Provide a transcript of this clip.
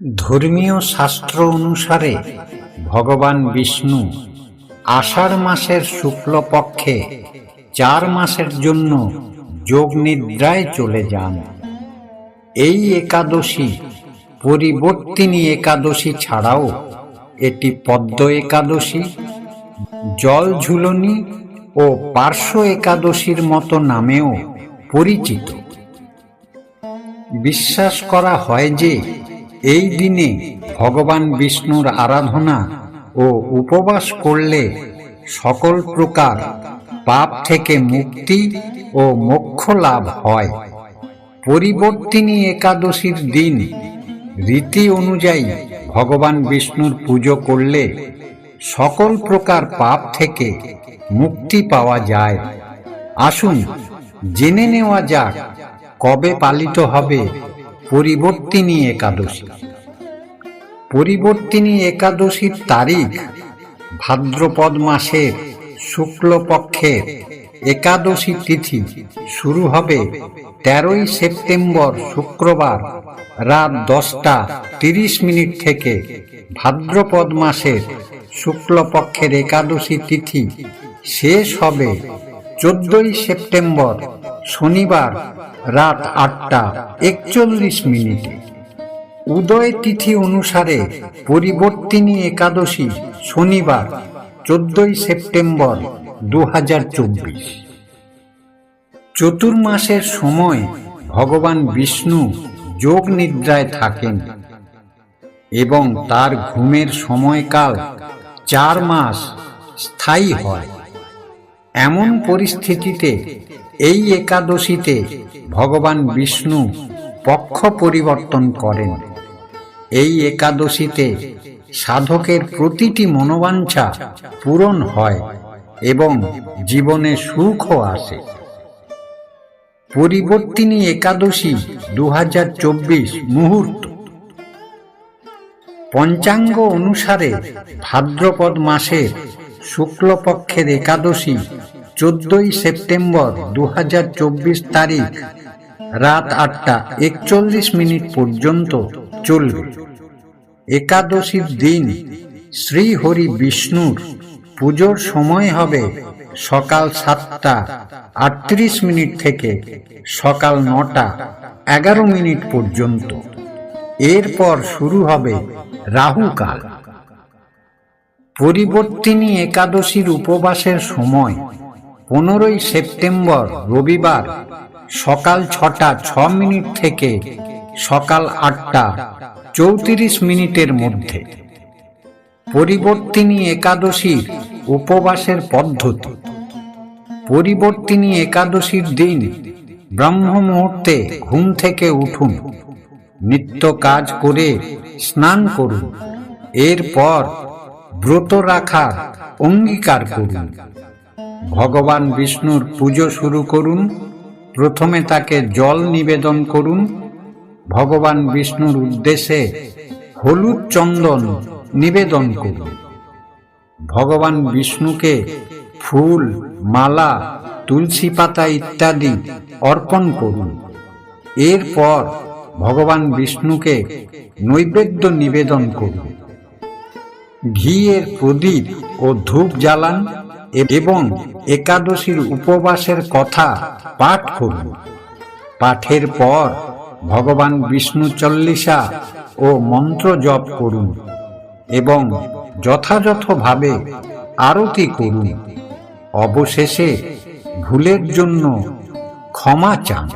ধর্মীয় শাস্ত্র অনুসারে ভগবান বিষ্ণু আষাঢ় মাসের শুক্লপক্ষে চার মাসের জন্য যোগ নিদ্রায় চলে যান। এই একাদশী পরিবর্তিনী একাদশী ছাড়াও এটি পদ্ম একাদশী, জল ঝুলনি ও পার্শ্ব একাদশীর মতো নামেও পরিচিত। বিশ্বাস করা হয় যে এই দিনে ভগবান বিষ্ণুর আরাধনা ও উপবাস করলে সকল প্রকার পাপ থেকে মুক্তি ও মোক্ষ লাভ হয়। পরিবর্তিনী একাদশীর দিন রীতি অনুযায়ী ভগবান বিষ্ণুর পুজো করলে সকল প্রকার পাপ থেকে মুক্তি পাওয়া যায়। আসুন জেনে নেওয়া যাক কবে পালিত হবে পরিবর্তিনী একাদশী। পরিবর্তিনী একাদশীর তারিখ ভাদ্রপদ মাসের শুক্লপক্ষের একাদশী তিথি। শুরু হবে তেরোই সেপ্টেম্বর শুক্রবার রাত দশটা তিরিশ মিনিট থেকে ভাদ্রপদ মাসের শুক্লপক্ষের একাদশী তিথি। শেষ হবে চোদ্দই সেপ্টেম্বর শনিবার রাত আটটা একচল্লিশ মিনিটে। উদয় তিথি অনুসারে পরিবর্তিনী একাদশী শনিবার, চোদ্দই সেপ্টেম্বর দু হাজার চব্বিশ। চতুর্মাসের সময় ভগবান বিষ্ণু যোগ নিদ্রায় থাকেন এবং তার ঘুমের সময়কাল চার মাস স্থায়ী হয়। এমন পরিস্থিতিতে এই একাদশীতে ভগবান বিষ্ণু পক্ষ পরিবর্তন করেন। এই একাদশীতে সাধকের প্রতিটি মনোবাঞ্ছা পূরণ হয় এবং জীবনে সুখও আসে। পরিবর্তিনী একাদশী দু হাজার চব্বিশ মুহূর্ত। পঞ্চাঙ্গ অনুসারে ভাদ্রপদ মাসের শুক্লপক্ষের একাদশী চোদ্দই সেপ্টেম্বর দু হাজার চব্বিশ তারিখ রাত আটটা একচল্লিশ মিনিট পর্যন্ত চলবে। একাদশীর দিন শ্রী হরি বিষ্ণুর পুজোর সময় হবে সকাল সাতটা আটত্রিশ মিনিট থেকে সকাল নটা এগারো মিনিট পর্যন্ত। এরপর শুরু হবে রাহুকাল পরিবর্তিনী একাদশীর উপবাসের সময় পনেরোই সেপ্টেম্বর, রবিবার, সকাল ছটা, ছ মিনিট থেকে সকাল আটটা, চৌত্রিশ মিনিটের মধ্যে। পরিবর্তিনী একাদশীর উপবাসের পদ্ধতি। পরিবর্তিনী একাদশীর দিন ব্রহ্ম মুহূর্তে ঘুম থেকে উঠুন, নিত্য কাজ করে স্নান করুন, এরপর ব্রত রাখার অঙ্গীকার করুন। ভগবান বিষ্ণুর পুজো শুরু করুন। প্রথমে তাকে জল নিবেদন করুন। ভগবান বিষ্ণুর উদ্দেশ্যে হলুদ চন্দন নিবেদন করুন। ভগবান বিষ্ণুকে ফুল, মালা, তুলসী পাতা ইত্যাদি অর্পণ করুন। এরপর ভগবান বিষ্ণুকে নৈবেদ্য নিবেদন করুন। ঘিয়ের প্রদীপ ও ধূপ জ্বালান। এবং একাদশীর উপবাসের কথা পাঠ করুন পাঠের পর ভগবান বিষ্ণু চল্লিশা ও মন্ত্র জপ করুন এবং যথাযথভাবে আরতি করুন। অবশেষে ভুলের জন্য ক্ষমা চান।